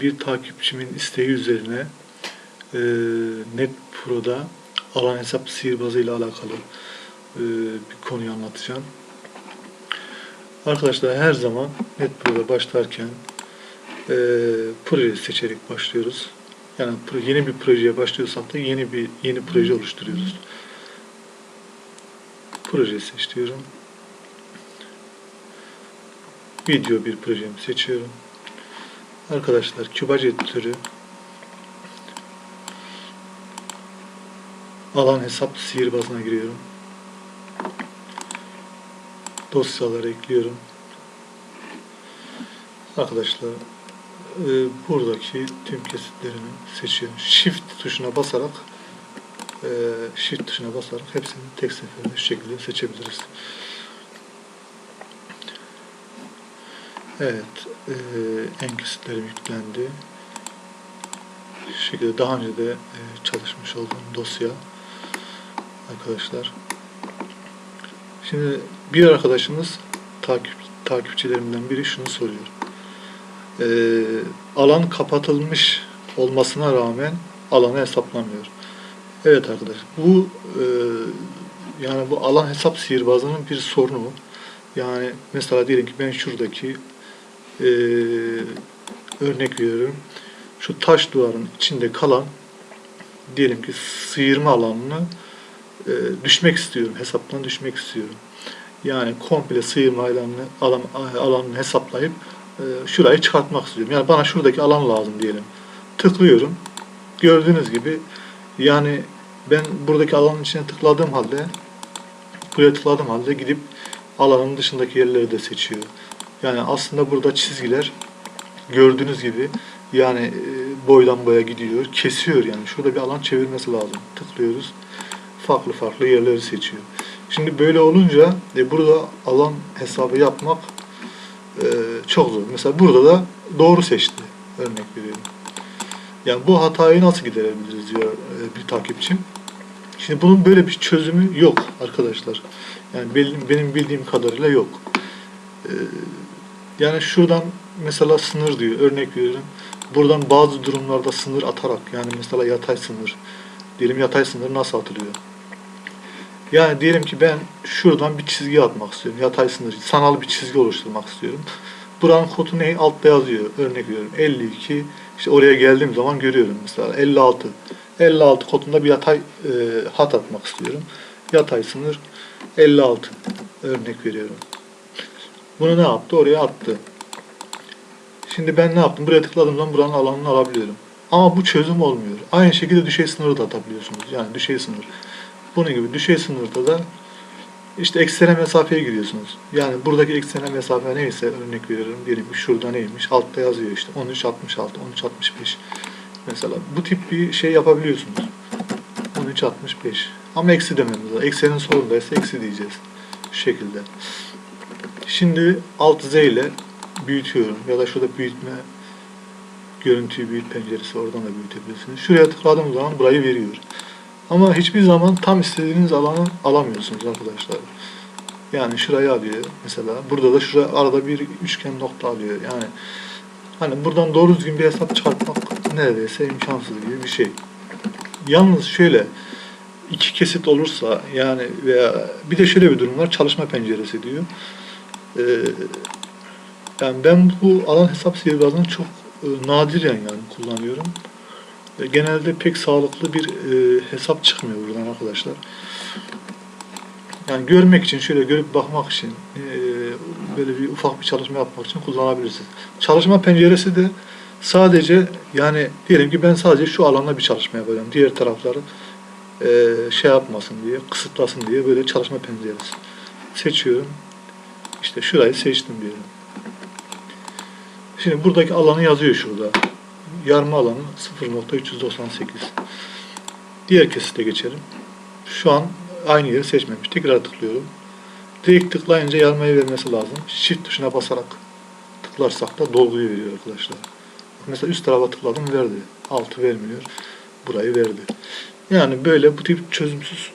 Bir takipçimin isteği üzerine e, Net Pro'da alan hesap sihirbazı ile alakalı e, bir konuyu anlatacağım. Arkadaşlar her zaman Net Pro'da başlarken e, proje seçerek başlıyoruz. Yani yeni bir projeye başlıyorsak da yeni bir yeni proje oluşturuyoruz. Proje seç diyorum. Video bir projemi seçiyorum. Arkadaşlar kübac editörü alan hesap sihirbazına giriyorum. Dosyaları ekliyorum. Arkadaşlar e, buradaki tüm kesitlerimi seçiyorum. Shift tuşuna basarak e, Shift tuşuna basarak hepsini tek seferde şu şekilde seçebiliriz. Evet, e, en kesitlerim yüklendi. Şu şekilde daha önce de e, çalışmış olduğum dosya arkadaşlar. Şimdi bir arkadaşımız takip takipçilerimden biri şunu soruyor. E, alan kapatılmış olmasına rağmen alanı hesaplamıyor. Evet arkadaşlar, bu e, yani bu alan hesap sihirbazının bir sorunu. Yani mesela diyelim ki ben şuradaki e, örnek veriyorum. Şu taş duvarın içinde kalan diyelim ki sıyırma alanını e, düşmek istiyorum. Hesaptan düşmek istiyorum. Yani komple sıyırma alanını, alan, alanını hesaplayıp e, şurayı çıkartmak istiyorum. Yani bana şuradaki alan lazım diyelim. Tıklıyorum. Gördüğünüz gibi yani ben buradaki alanın içine tıkladığım halde buraya tıkladığım halde gidip alanın dışındaki yerleri de seçiyor. Yani aslında burada çizgiler gördüğünüz gibi yani e, boydan boya gidiyor, kesiyor yani. Şurada bir alan çevirmesi lazım. Tıklıyoruz. Farklı farklı yerleri seçiyor. Şimdi böyle olunca e, burada alan hesabı yapmak e, çok zor. Mesela burada da doğru seçti. Örnek veriyorum. Yani bu hatayı nasıl giderebiliriz diyor e, bir takipçim. Şimdi bunun böyle bir çözümü yok arkadaşlar. Yani benim, benim bildiğim kadarıyla yok. Ee, yani şuradan mesela sınır diyor. Örnek veriyorum. Buradan bazı durumlarda sınır atarak yani mesela yatay sınır. Diyelim yatay sınır nasıl atılıyor? Yani diyelim ki ben şuradan bir çizgi atmak istiyorum. Yatay sınır, sanal bir çizgi oluşturmak istiyorum. Buranın kodu ne? Altta yazıyor. Örnek veriyorum. 52. İşte oraya geldiğim zaman görüyorum mesela 56. 56 kodunda bir yatay e, hat atmak istiyorum. Yatay sınır 56. Örnek veriyorum. Bunu ne yaptı? Oraya attı. Şimdi ben ne yaptım? Buraya tıkladığım zaman buranın alanını alabiliyorum. Ama bu çözüm olmuyor. Aynı şekilde düşey sınırı da atabiliyorsunuz. Yani düşey sınır. Bunun gibi düşey sınırda da işte eksene mesafeye giriyorsunuz. Yani buradaki eksene mesafe neyse örnek veriyorum. Diyelim şurada neymiş? Altta yazıyor işte 13.66, 13.65. Mesela bu tip bir şey yapabiliyorsunuz. 13.65. Ama eksi dememiz lazım. Eksenin solundaysa eksi diyeceğiz. Şu şekilde. Şimdi alt Z ile büyütüyorum. Ya da şurada büyütme görüntüyü büyüt penceresi oradan da büyütebilirsiniz. Şuraya tıkladığım zaman burayı veriyor. Ama hiçbir zaman tam istediğiniz alanı alamıyorsunuz arkadaşlar. Yani şurayı alıyor mesela. Burada da şuraya arada bir üçgen nokta alıyor. Yani hani buradan doğru düzgün bir hesap çıkartmak neredeyse imkansız gibi bir şey. Yalnız şöyle iki kesit olursa yani veya bir de şöyle bir durum var çalışma penceresi diyor. Ee, yani ben bu alan hesap sihirbazını çok e, nadiren yani kullanıyorum. Ve genelde pek sağlıklı bir e, hesap çıkmıyor buradan arkadaşlar. Yani görmek için, şöyle görüp bakmak için, e, böyle bir ufak bir çalışma yapmak için kullanabilirsiniz. Çalışma penceresi de sadece yani diyelim ki ben sadece şu alanda bir çalışma yapacağım. Diğer tarafları e, şey yapmasın diye, kısıtlasın diye böyle çalışma penceresi. Seçiyorum. İşte şurayı seçtim diyelim. Şimdi buradaki alanı yazıyor şurada. Yarma alanı 0.398. Diğer kesite geçelim. Şu an aynı yeri seçmemiş. Tekrar tıklıyorum. Direkt tıklayınca yarmayı vermesi lazım. Shift tuşuna basarak tıklarsak da dolguyu veriyor arkadaşlar. Mesela üst tarafa tıkladım verdi. Altı vermiyor. Burayı verdi. Yani böyle bu tip çözümsüz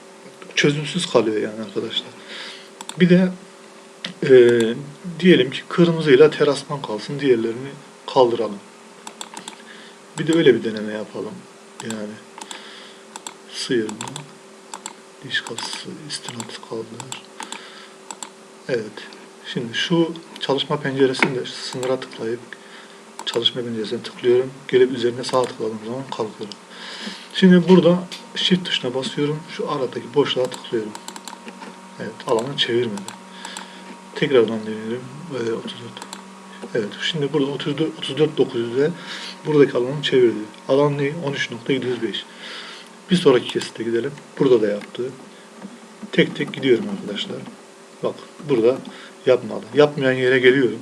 çözümsüz kalıyor yani arkadaşlar. Bir de e, diyelim ki kırmızıyla terasman kalsın. Diğerlerini kaldıralım. Bir de öyle bir deneme yapalım. Yani sıyırma, diş kapısı, istinat kaldır. Evet. Şimdi şu çalışma penceresinde sınıra tıklayıp çalışma penceresine tıklıyorum. Gelip üzerine sağ tıkladığım zaman kalkıyorum. Şimdi burada shift tuşuna basıyorum. Şu aradaki boşluğa tıklıyorum. Evet, alanı çevirmedi. Tekrardan deniyorum. Ee, 34. Evet, şimdi burada 34 34 900'de buradaki alanı çevirdi. Alan ne? 13.705. Bir sonraki kesite gidelim. Burada da yaptı. Tek tek gidiyorum arkadaşlar. Bak burada yapmadı. Yapmayan yere geliyorum.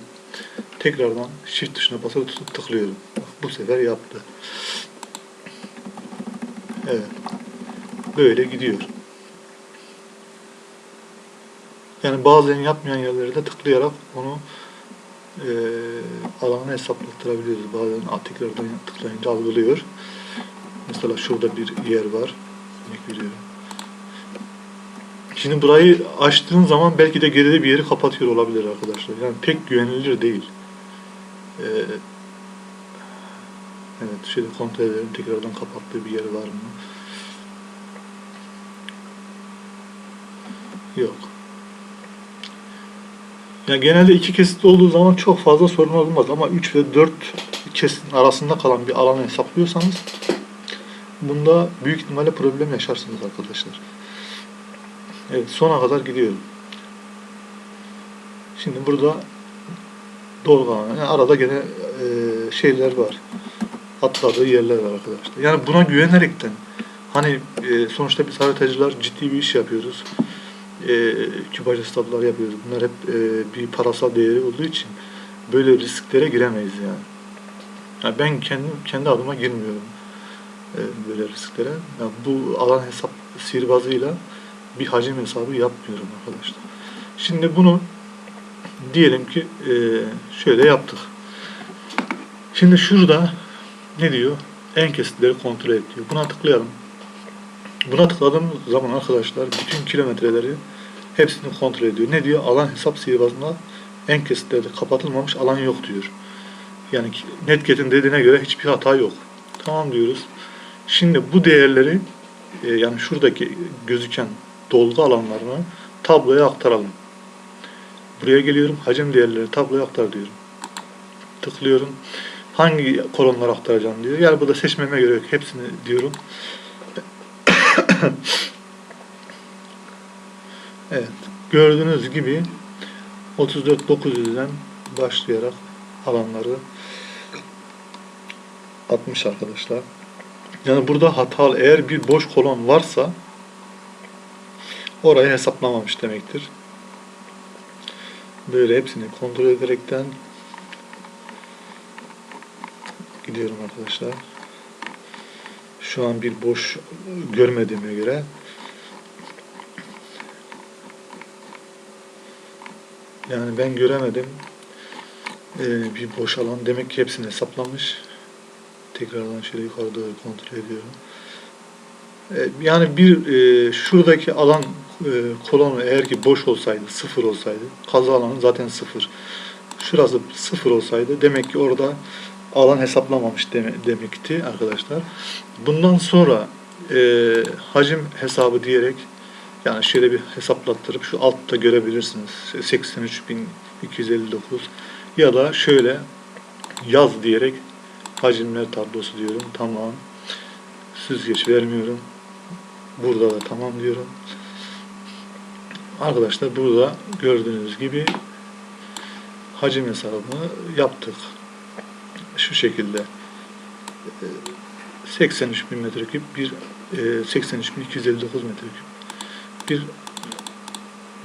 Tekrardan shift tuşuna tutup tıklıyorum. Bak, bu sefer yaptı. Evet. Böyle gidiyor. Yani bazen yapmayan yerlere de tıklayarak onu eee alanı hesaplattırabiliyoruz. Bazen tekrardan tıklayınca algılıyor. Mesela şurada bir yer var. Örnek veriyorum. Şimdi burayı açtığın zaman belki de geride bir yeri kapatıyor olabilir arkadaşlar. Yani pek güvenilir değil. Ee, evet şöyle kontrol edelim tekrardan kapattığı bir yeri var mı? Yok. Yani genelde iki kesit olduğu zaman çok fazla sorun olmaz ama 3 ve 4 kesitin arasında kalan bir alanı hesaplıyorsanız bunda büyük ihtimalle problem yaşarsınız arkadaşlar. Evet sona kadar gidiyorum. Şimdi burada dolgu alanı. Yani arada gene e, şeyler var. Atladığı yerler var arkadaşlar. Yani buna güvenerekten hani e, sonuçta biz haritacılar ciddi bir iş yapıyoruz. E, kübaj hesaplar yapıyoruz. Bunlar hep e, bir parasal değeri olduğu için böyle risklere giremeyiz yani. yani ben kendim kendi adıma girmiyorum e, böyle risklere. Yani bu alan hesap sihirbazıyla bir hacim hesabı yapmıyorum arkadaşlar. Şimdi bunu diyelim ki e, şöyle yaptık. Şimdi şurada ne diyor? En kesitleri kontrol et diyor. Buna tıklayalım. Buna tıkladığım zaman arkadaşlar bütün kilometreleri hepsini kontrol ediyor. Ne diyor? Alan hesap sihirbazında en kesitlerde kapatılmamış alan yok diyor. Yani Netget'in dediğine göre hiçbir hata yok. Tamam diyoruz. Şimdi bu değerleri e, yani şuradaki gözüken dolgu alanlarını tabloya aktaralım. Buraya geliyorum. Hacim değerleri tabloya aktar diyorum. Tıklıyorum. Hangi kolonlara aktaracağım diyor. Yani burada seçmeme göre yok. Hepsini diyorum. evet. Gördüğünüz gibi 34.900'den başlayarak alanları 60 arkadaşlar. Yani burada hatalı eğer bir boş kolon varsa orayı hesaplamamış demektir. Böyle hepsini kontrol ederekten gidiyorum arkadaşlar. Şu an bir boş görmediğime göre yani ben göremedim. Ee, bir boş alan demek ki hepsini hesaplamış. Tekrardan şöyle yukarı doğru kontrol ediyorum. Ee, yani bir e, şuradaki alan e, kolonu eğer ki boş olsaydı, sıfır olsaydı, kazı alanı zaten sıfır. Şurası sıfır olsaydı demek ki orada alan hesaplamamış deme, demekti arkadaşlar. Bundan sonra e, hacim hesabı diyerek yani şöyle bir hesaplattırıp şu altta görebilirsiniz. 83.259 ya da şöyle yaz diyerek hacimler tablosu diyorum. Tamam. Süzgeç vermiyorum. Burada da tamam diyorum. Arkadaşlar burada gördüğünüz gibi hacim hesabını yaptık. Şu şekilde. 83 bin metreküp bir 83 bin 259 metreküp bir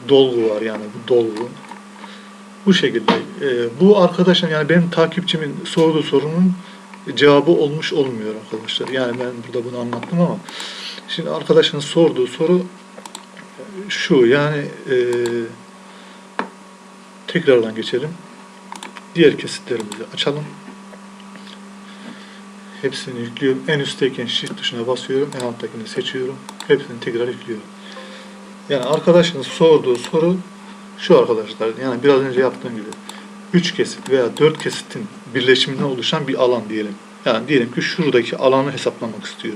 dolgu var yani bu dolgu. Bu şekilde. E, bu arkadaşın yani benim takipçimin sorduğu sorunun cevabı olmuş olmuyor arkadaşlar. Yani ben burada bunu anlattım ama şimdi arkadaşın sorduğu soru şu yani e, tekrardan geçelim. Diğer kesitlerimizi açalım. Hepsini yüklüyorum. En üstteyken shift tuşuna basıyorum. En alttakini seçiyorum. Hepsini tekrar yüklüyorum. Yani arkadaşın sorduğu soru şu arkadaşlar. Yani biraz önce yaptığım gibi 3 kesit veya 4 kesitin birleşiminden oluşan bir alan diyelim. Yani diyelim ki şuradaki alanı hesaplamak istiyor.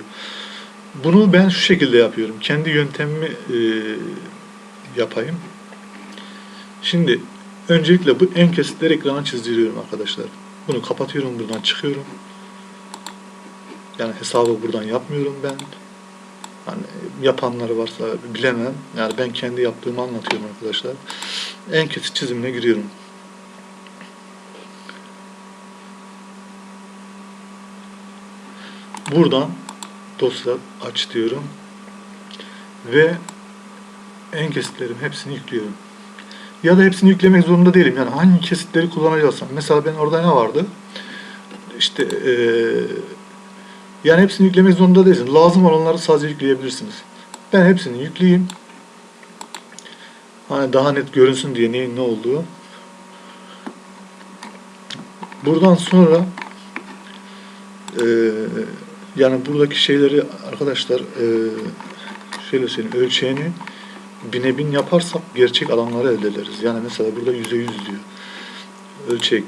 Bunu ben şu şekilde yapıyorum. Kendi yöntemimi e, yapayım. Şimdi öncelikle bu en kesitleri ekrana çizdiriyorum arkadaşlar. Bunu kapatıyorum buradan çıkıyorum. Yani hesabı buradan yapmıyorum ben. Hani yapanları varsa bilemem. Yani ben kendi yaptığımı anlatıyorum arkadaşlar. En kesit çizimine giriyorum. Buradan dosya aç diyorum. Ve en kesitlerim hepsini yüklüyorum. Ya da hepsini yüklemek zorunda değilim. Yani hangi kesitleri kullanacaksam. Mesela ben orada ne vardı? İşte eee yani hepsini yüklemek zorunda değilsiniz. Lazım olanları sadece yükleyebilirsiniz. Ben hepsini yükleyeyim. Hani daha net görünsün diye neyin ne olduğu. Buradan sonra eee, yani buradaki şeyleri arkadaşlar eee şöyle söyleyeyim ölçeğini bine bin yaparsak gerçek alanları elde ederiz. Yani mesela burada yüzde yüz diyor. Ölçek.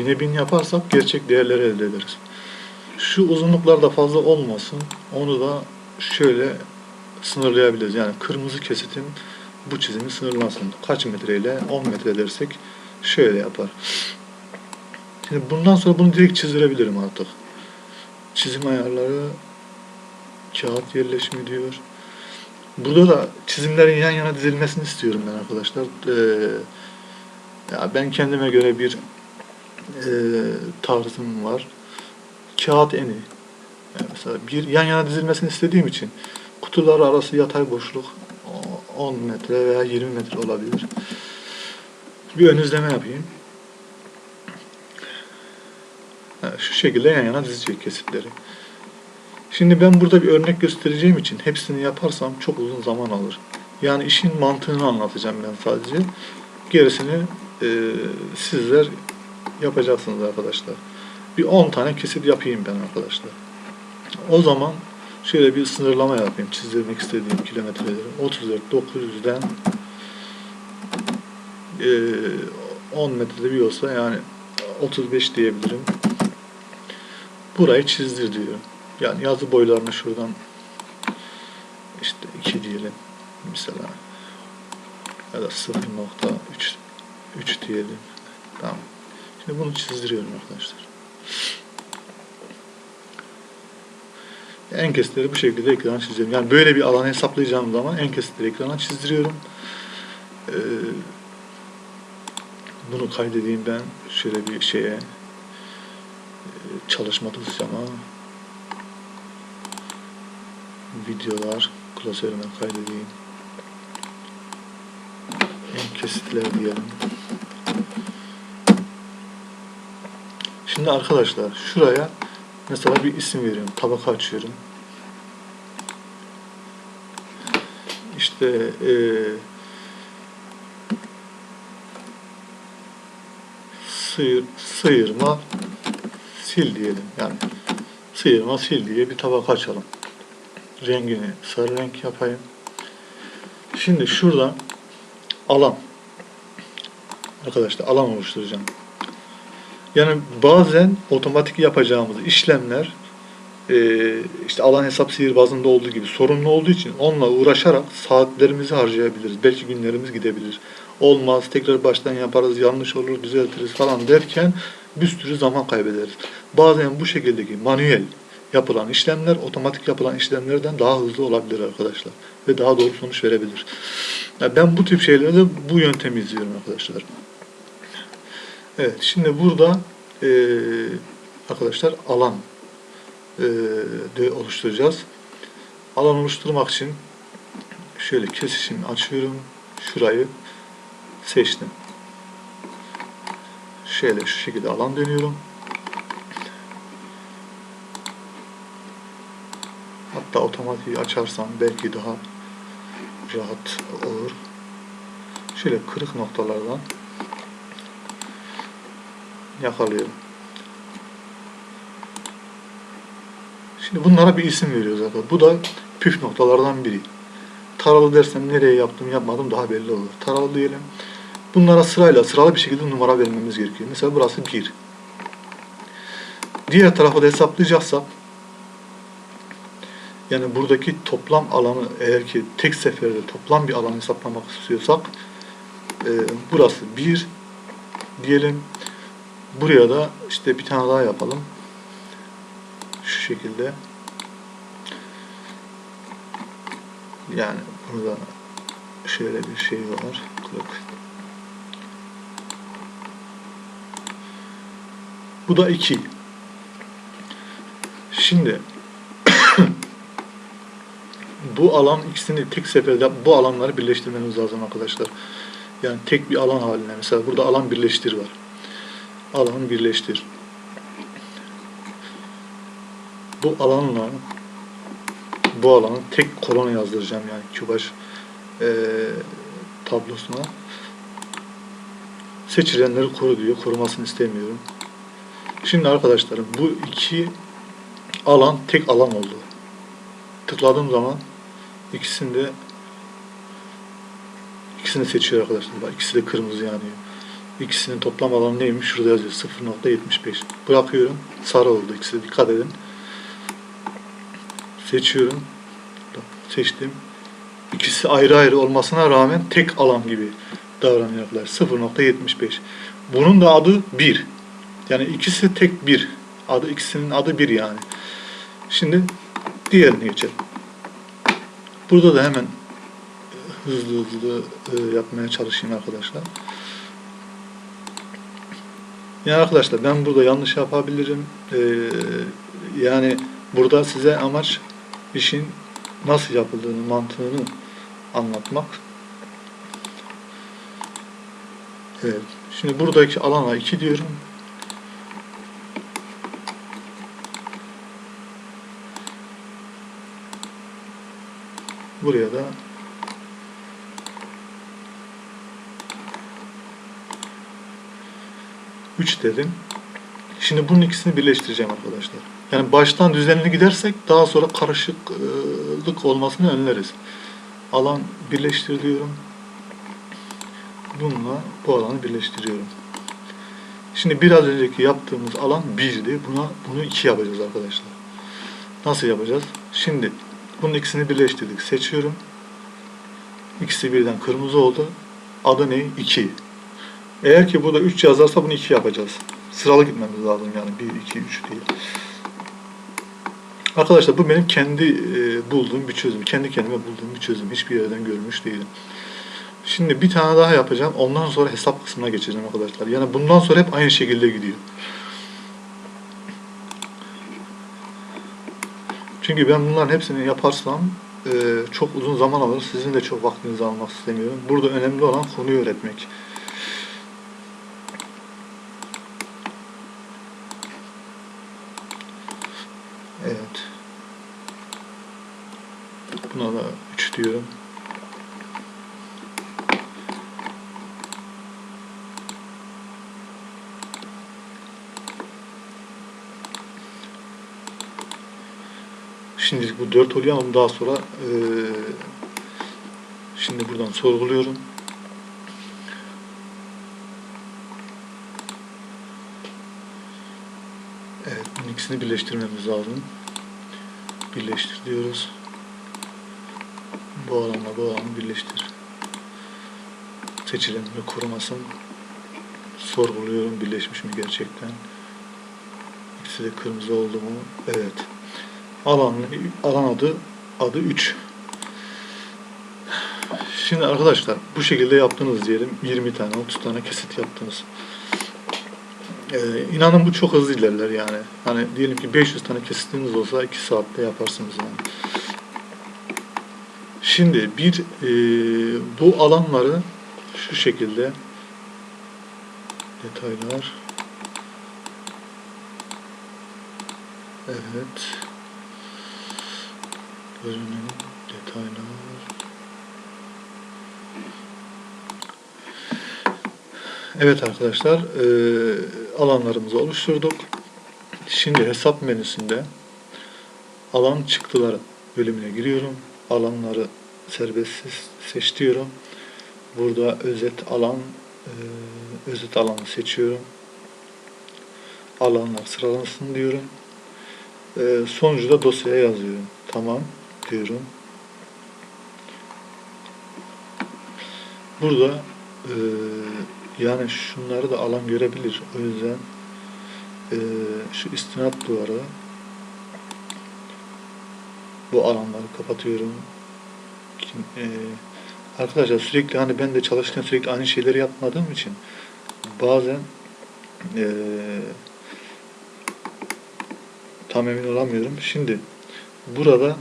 Bine bin yaparsak gerçek değerleri elde ederiz. Şu uzunluklar da fazla olmasın. Onu da şöyle sınırlayabiliriz. Yani kırmızı kesitin bu çizimi sınırlansın. Kaç metreyle 10 metre dersek şöyle yapar. Şimdi bundan sonra bunu direkt çizdirebilirim artık. Çizim ayarları kağıt yerleşimi diyor. Burada da çizimlerin yan yana dizilmesini istiyorum ben arkadaşlar. Ee, ya ben kendime göre bir e, tarzım var. Kağıt eni. Yani mesela bir yan yana dizilmesini istediğim için kutular arası yatay boşluk o- 10 metre veya 20 metre olabilir. Bir ön izleme yapayım. Ha, şu şekilde yan yana dizecek kesitleri. Şimdi ben burada bir örnek göstereceğim için hepsini yaparsam çok uzun zaman alır. Yani işin mantığını anlatacağım ben sadece. Gerisini e, sizler yapacaksınız arkadaşlar. Bir 10 tane kesit yapayım ben arkadaşlar. O zaman şöyle bir sınırlama yapayım. Çizdirmek istediğim kilometreleri. 34 900'den e, 10 metrede bir olsa yani 35 diyebilirim. Burayı çizdir diyor. Yani yazı boylarını şuradan işte 2 diyelim mesela ya da 0.3 3 diyelim. Tamam. Şimdi bunu çizdiriyorum arkadaşlar. En kesitleri bu şekilde ekrana çiziyorum. Yani böyle bir alan hesaplayacağım zaman en kesitleri ekrana çizdiriyorum. Ee, bunu kaydedeyim ben şöyle bir şeye e, çalışma dosyama videolar klasörüne kaydedeyim. En kesitler diyelim. Şimdi arkadaşlar şuraya mesela bir isim veriyorum. Tabaka açıyorum. İşte eee sıyır, sıyırma sil diyelim. Yani sıyırma sil diye bir tabaka açalım. Rengini sarı renk yapayım. Şimdi şuradan alan arkadaşlar alan oluşturacağım. Yani bazen otomatik yapacağımız işlemler e, işte alan hesap sihirbazında olduğu gibi sorunlu olduğu için onunla uğraşarak saatlerimizi harcayabiliriz. Belki günlerimiz gidebilir. Olmaz, tekrar baştan yaparız, yanlış olur, düzeltiriz falan derken bir sürü zaman kaybederiz. Bazen bu şekildeki manuel yapılan işlemler otomatik yapılan işlemlerden daha hızlı olabilir arkadaşlar. Ve daha doğru sonuç verebilir. Yani ben bu tip şeylerde bu yöntemi izliyorum arkadaşlar. Evet, şimdi burada eee, arkadaşlar alan de oluşturacağız. Alan oluşturmak için şöyle kesişimi açıyorum. Şurayı seçtim. Şöyle şu şekilde alan dönüyorum. Hatta otomatiği açarsam belki daha rahat olur. Şöyle kırık noktalardan yakalıyorum. Şimdi bunlara bir isim veriyoruz zaten. Bu da püf noktalardan biri. Taralı dersem nereye yaptım yapmadım daha belli olur. Taralı diyelim. Bunlara sırayla sıralı bir şekilde numara vermemiz gerekiyor. Mesela burası 1. Diğer tarafı da hesaplayacaksak yani buradaki toplam alanı eğer ki tek seferde toplam bir alan hesaplamak istiyorsak e, burası 1 diyelim. Buraya da işte bir tane daha yapalım. Şu şekilde. Yani burada şöyle bir şey var. Kırık. Bu da 2. Şimdi bu alan ikisini tek seferde bu alanları birleştirmemiz lazım arkadaşlar. Yani tek bir alan haline. Mesela burada alan birleştir var. Alan birleştir. Bu alanla bu alanı tek kolona yazdıracağım yani kübaş eee tablosuna. Seçilenleri koru diyor. Korumasını istemiyorum. Şimdi arkadaşlarım bu iki alan tek alan oldu. Tıkladığım zaman ikisinde ikisini seçiyor arkadaşlar. İkisi de kırmızı yanıyor. İkisinin toplam alanı neymiş? Şurada yazıyor. 0.75. Bırakıyorum. Sarı oldu ikisi. Dikkat edin. Seçiyorum. Seçtim. İkisi ayrı ayrı olmasına rağmen tek alan gibi davranıyor arkadaşlar. 0.75. Bunun da adı 1. Yani ikisi tek bir. Adı ikisinin adı bir yani. Şimdi diğerine geçelim. Burada da hemen hızlı hızlı e, yapmaya çalışayım arkadaşlar. Yani arkadaşlar ben burada yanlış yapabilirim. E, yani burada size amaç işin nasıl yapıldığını, mantığını anlatmak. Evet. Şimdi buradaki alana 2 diyorum. Buraya da üç dedim. Şimdi bunun ikisini birleştireceğim arkadaşlar. Yani baştan düzenli gidersek daha sonra karışıklık olmasını önleriz. Alan birleştir diyorum. Bununla bu alanı birleştiriyorum. Şimdi biraz önceki yaptığımız alan 1'di. Buna bunu 2 yapacağız arkadaşlar. Nasıl yapacağız? Şimdi bunun ikisini birleştirdik. Seçiyorum. İkisi birden kırmızı oldu. Adı ne? 2. Eğer ki burada 3 yazarsa bunu 2 yapacağız. Sıralı gitmemiz lazım yani. 1, 2, 3 değil. Arkadaşlar bu benim kendi e, bulduğum bir çözüm. Kendi kendime bulduğum bir çözüm. Hiçbir yerden görmüş değilim. Şimdi bir tane daha yapacağım. Ondan sonra hesap kısmına geçeceğim arkadaşlar. Yani bundan sonra hep aynı şekilde gidiyor. Çünkü ben bunların hepsini yaparsam e, çok uzun zaman alır. Sizin de çok vaktinizi almak istemiyorum. Burada önemli olan konuyu öğretmek. Evet. Buna da 3 diyorum. Şimdilik bu 4 oluyor ama daha sonra eee, şimdi buradan sorguluyorum. Evet, bunun ikisini birleştirmemiz lazım. Birleştir diyoruz. Bu alanla bu alanı birleştir. Seçilen ve korumasın. Sorguluyorum birleşmiş mi gerçekten. İkisi de kırmızı oldu mu? Evet. Alan, alan adı adı 3. Şimdi arkadaşlar bu şekilde yaptınız diyelim 20 tane 30 tane kesit yaptınız. Ee, inanın bu çok hızlı ilerler yani. Hani diyelim ki 500 tane kesitiniz olsa 2 saatte yaparsınız yani. Şimdi bir e, bu alanları şu şekilde detaylar evet görünen detaylar Evet arkadaşlar e, alanlarımızı oluşturduk. Şimdi hesap menüsünde alan çıktıları bölümüne giriyorum. Alanları serbest seç diyorum. Burada özet alan e, özet alanı seçiyorum. alanlar sıralansın diyorum. Ee, sonucu da dosyaya yazıyorum. Tamam diyorum. Burada e, yani şunları da alan görebilir. O yüzden e, şu istinat duvarı bu alanları kapatıyorum. Kim, e, arkadaşlar sürekli hani ben de çalışırken sürekli aynı şeyleri yapmadığım için bazen e, tam emin olamıyorum. Şimdi burada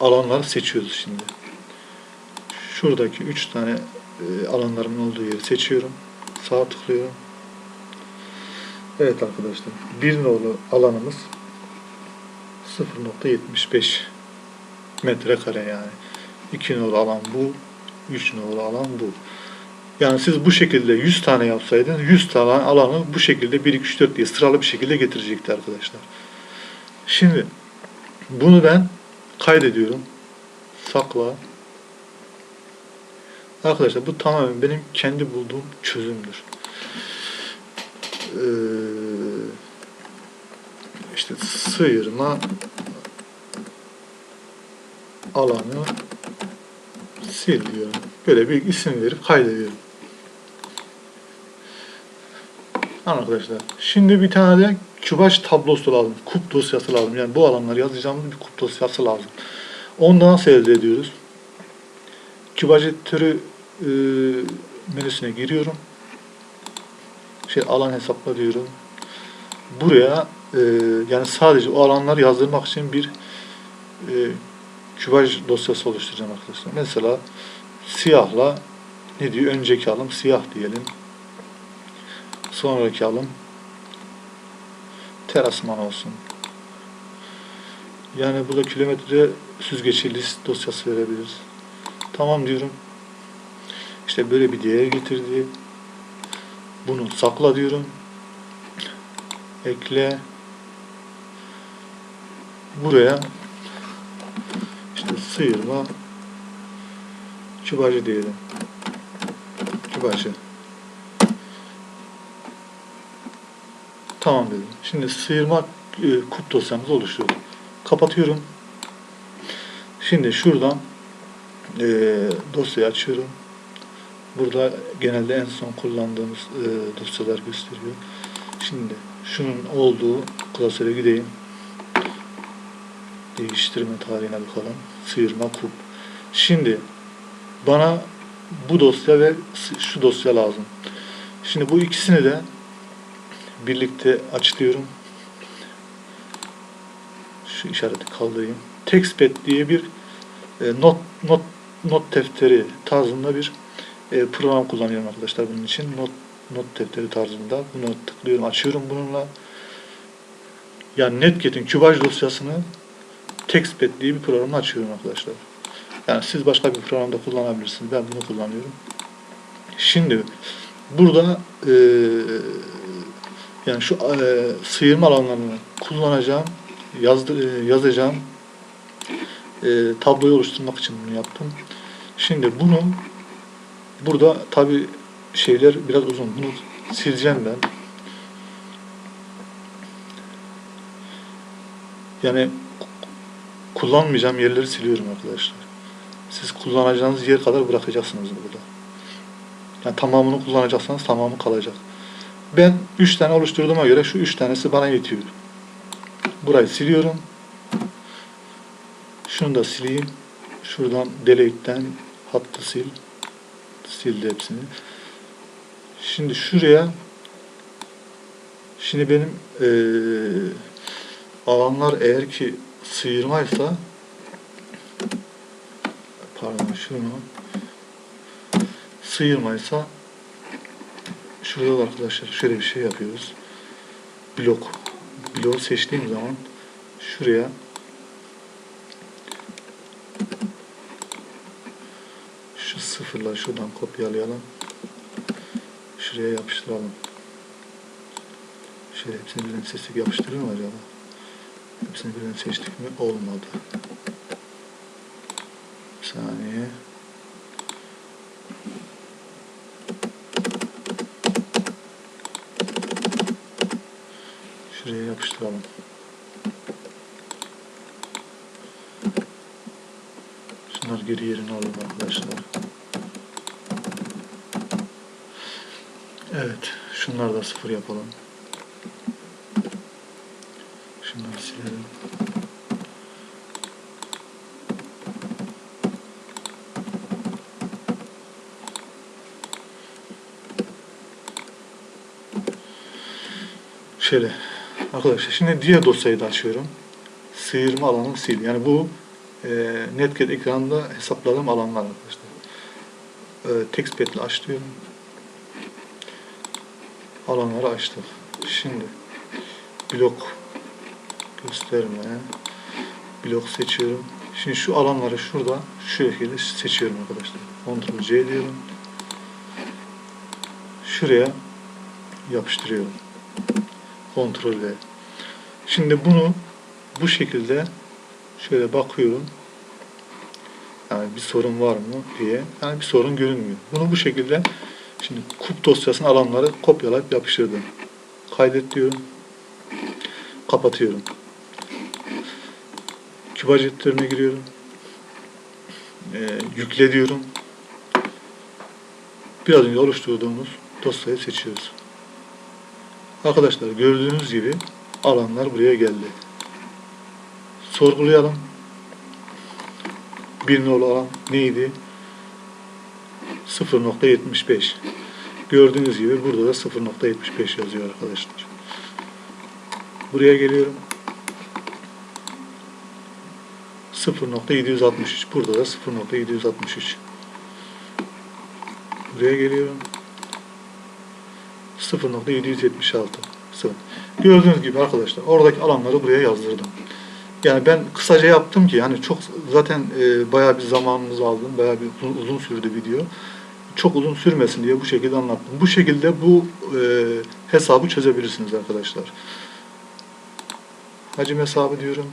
alanları seçiyoruz şimdi. Şuradaki üç tane e, alanlarımın olduğu yeri seçiyorum. Sağ tıklıyorum. Evet arkadaşlar. Bir nolu alanımız 0.75 metrekare yani. 2 nolu alan bu. 3 nolu alan bu. Yani siz bu şekilde 100 tane yapsaydınız 100 tane alanı bu şekilde 1, 2, 3, 4 diye sıralı bir şekilde getirecekti arkadaşlar. Şimdi bunu ben kaydediyorum. Sakla. Arkadaşlar bu tamamen benim kendi bulduğum çözümdür. Ee, işte sıyırma alanı sil diyorum. Böyle bir isim verip kaydediyorum. Arkadaşlar şimdi bir tane de kübaş tablosu lazım. Kup dosyası lazım. Yani bu alanları yazacağımız bir kup dosyası lazım. Ondan nasıl elde ediyoruz? Kübaş editörü e, menüsüne giriyorum. Şey alan hesapla diyorum. Buraya e, yani sadece o alanları yazdırmak için bir e, kübaj dosyası oluşturacağım arkadaşlar. Mesela siyahla ne diyor? Önceki alım siyah diyelim. Sonraki alım terasman olsun. Yani burada kilometre süzgeci list dosyası verebiliriz. Tamam diyorum. İşte böyle bir değer getirdi. Bunu sakla diyorum. Ekle. Buraya işte sıyırma kübacı diyelim. Kübacı. Tamam dedim. Şimdi sıyırma e, kut dosyamızı oluşturdum. Kapatıyorum. Şimdi şuradan e, dosyayı açıyorum. Burada genelde en son kullandığımız e, dosyalar gösteriyor. Şimdi şunun olduğu klasöre gideyim. Değiştirme tarihine bakalım. Sıyırma kup. Şimdi bana bu dosya ve şu dosya lazım. Şimdi bu ikisini de birlikte açıklıyorum. Şu işareti kaldırayım. TextPad diye bir e, not not not defteri tarzında bir e, program kullanıyorum arkadaşlar bunun için. Not not defteri tarzında. Bunu tıklıyorum, açıyorum bununla. Yani Netget'in Cubase dosyasını TextPad diye bir programı açıyorum arkadaşlar. Yani siz başka bir programda kullanabilirsiniz. Ben bunu kullanıyorum. Şimdi burada e, yani şu e, sıyırma alanlarını kullanacağım, yazdı, e, yazacağım e, tabloyu oluşturmak için bunu yaptım. Şimdi bunu burada tabi şeyler biraz uzun. Bunu sileceğim ben. Yani kullanmayacağım yerleri siliyorum arkadaşlar. Siz kullanacağınız yer kadar bırakacaksınız burada. Yani tamamını kullanacaksanız tamamı kalacak. Ben 3 tane oluşturduğuma göre şu 3 tanesi bana yetiyor. Burayı siliyorum. Şunu da sileyim. Şuradan delete'den hattı sil. Sildi hepsini. Şimdi şuraya şimdi benim ee, alanlar eğer ki sıyırmaysa pardon şunu sıyırmaysa şurada da arkadaşlar şöyle bir şey yapıyoruz. Blok. Bloğu seçtiğim zaman şuraya şu sıfırla şuradan kopyalayalım. Şuraya yapıştıralım. Şöyle hepsini birden seçtik yapıştırıyor mu acaba? Hepsini birden seçtik mi? Olmadı. Bir saniye. Şuraya yapıştıralım. Şunlar geri yerine alalım arkadaşlar. Evet. Şunları da sıfır yapalım. Şunları silelim. Şöyle. Arkadaşlar şimdi diğer dosyayı da açıyorum. Sıyırma alanı sil. Yani bu e, Netcat ekranında hesapladığım alanlar arkadaşlar. E, TextPad ile aç diyorum. Alanları açtık. Şimdi blok gösterme blok seçiyorum. Şimdi şu alanları şurada şu şekilde seçiyorum arkadaşlar. Ctrl C diyorum. Şuraya yapıştırıyorum. Ctrl V. Şimdi bunu bu şekilde şöyle bakıyorum. Yani bir sorun var mı diye. Yani bir sorun görünmüyor. Bunu bu şekilde şimdi kup dosyasının alanları kopyalayıp yapıştırdım. Kaydet diyorum. Kapatıyorum. Kübaj editörüne giriyorum. Ee, yükle diyorum. Biraz önce oluşturduğumuz dosyayı seçiyoruz. Arkadaşlar gördüğünüz gibi alanlar buraya geldi. Sorgulayalım. Bir nolu alan neydi? 0.75 Gördüğünüz gibi burada da 0.75 yazıyor arkadaşlar. Buraya geliyorum. 0.763 Burada da 0.763 Buraya geliyorum. 0.776 sıfır. Gördüğünüz gibi arkadaşlar oradaki alanları buraya yazdırdım. Yani ben kısaca yaptım ki yani çok zaten e, bayağı bir zamanımızı aldım. Bayağı bir uzun, uzun sürdü video. Çok uzun sürmesin diye bu şekilde anlattım. Bu şekilde bu e, hesabı çözebilirsiniz arkadaşlar. Hacim hesabı diyorum.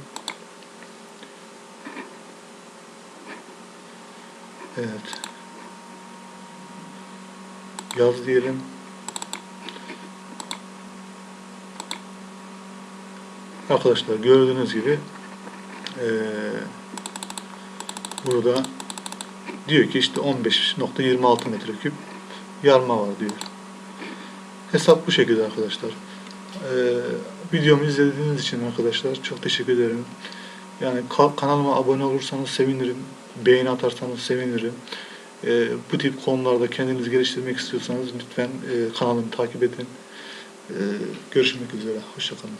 Evet. Yaz diyelim. Arkadaşlar gördüğünüz gibi eee, burada diyor ki işte 15.26 metreküp yarma var diyor. Hesap bu şekilde arkadaşlar. Eee videomu izlediğiniz için arkadaşlar çok teşekkür ederim. Yani ka- kanalıma abone olursanız sevinirim. Beğeni atarsanız sevinirim. Eee, bu tip konularda kendinizi geliştirmek istiyorsanız lütfen eee, kanalımı takip edin. Eee, görüşmek üzere. Hoşçakalın.